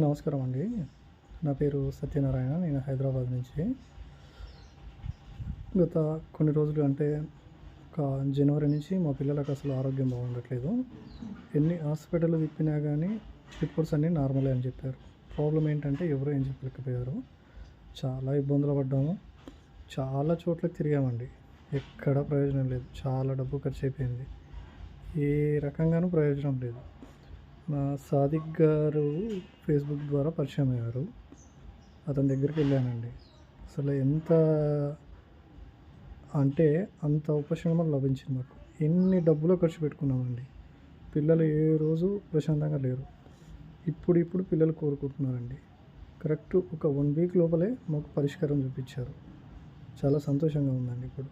నమస్కారం అండి నా పేరు సత్యనారాయణ. నేను హైదరాబాద్ నుంచి. గత కొన్ని రోజులు అంటే ఒక జనవరి నుంచి మా పిల్లలకు అసలు ఆరోగ్యం బాగుండట్లేదు. ఎన్ని హాస్పిటల్ తిప్పినా కానీ రిపోర్ట్స్ అన్నీ నార్మలే అని చెప్పారు. ప్రాబ్లం ఏంటంటే ఎవరు ఏం చెప్పలేకపోయారు. చాలా ఇబ్బందులు పడ్డాము. చాలా చోట్లకి తిరిగామండి. ఎక్కడ ప్రయోజనం లేదు. చాలా డబ్బు ఖర్చు అయిపోయింది. ఏ రకంగానూ ప్రయోజనం లేదు. మా సాదిక్ గారు ఫేస్బుక్ ద్వారా పరిచయం అయ్యారు. అతని దగ్గరికి వెళ్ళానండి. అసలు ఎంత అంటే అంత ఉపశమనం లభించింది మాకు. ఎన్ని డబ్బులు ఖర్చు పెట్టుకున్నామండి. పిల్లలు ఏ రోజు ప్రశాంతంగా లేరు. ఇప్పుడు ఇప్పుడు పిల్లలు కోరుకుంటున్నారండి. కరెక్ట్ ఒక వన్ వీక్ లోపలే మాకు పరిష్కారం చూపించారు. చాలా సంతోషంగా ఉందండి ఇప్పుడు.